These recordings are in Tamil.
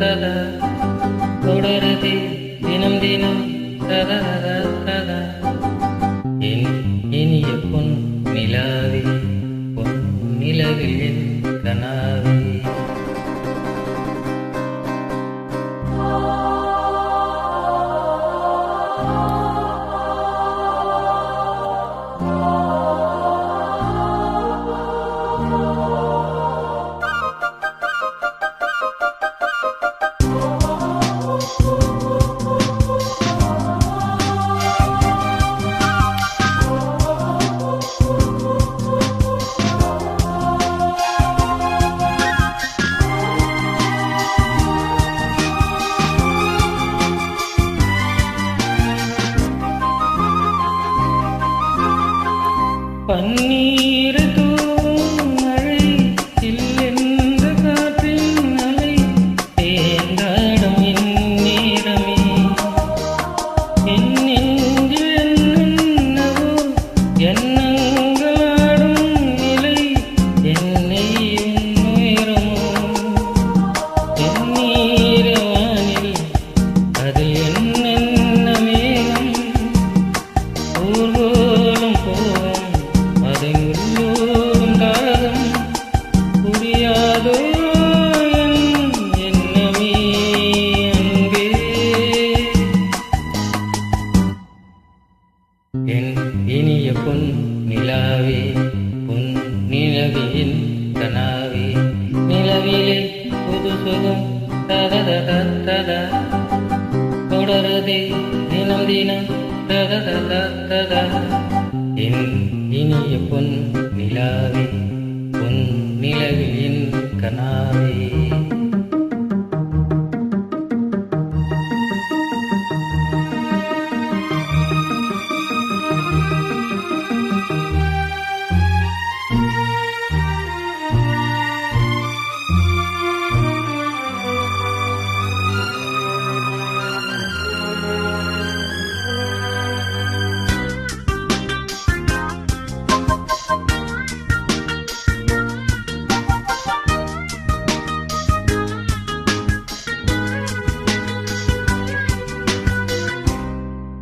தத தொடரதே தினம் தினம் தத தத என் இனிய பொன் நிலாவே பொன் நிலவில் என் கண்ணீர் தூவும் மழை இல்லென்ற காற்றின் அலை தேங்காடும் எந்நேரமே என் நெஞ்சில் என்னென்னவோ எண்ணங்களாடும் நிலை என்னை உயரமோ எந்நீர் இனிய பொன் நிலாவே பொன் நிலவியின் கனாவே. நிலவிலே புது சுகம் தரத தத்தத தொடருதே தினம் தினம் தரத தத்தத என் இனிய பொன் நிலாவே பொன் நிலவியின் கனாவே.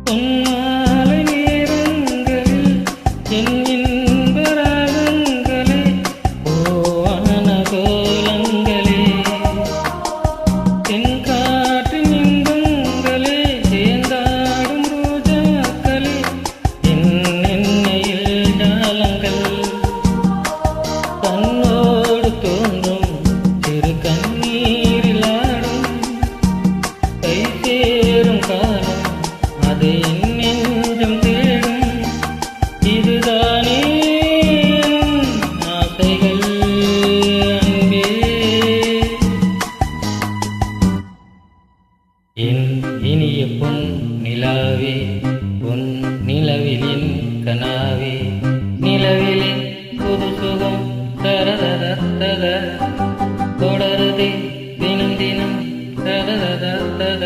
um கனாவே நிலவிலே புது சுகம் தரதத்தத தொடருதே தினம் தினம் தரதத்தத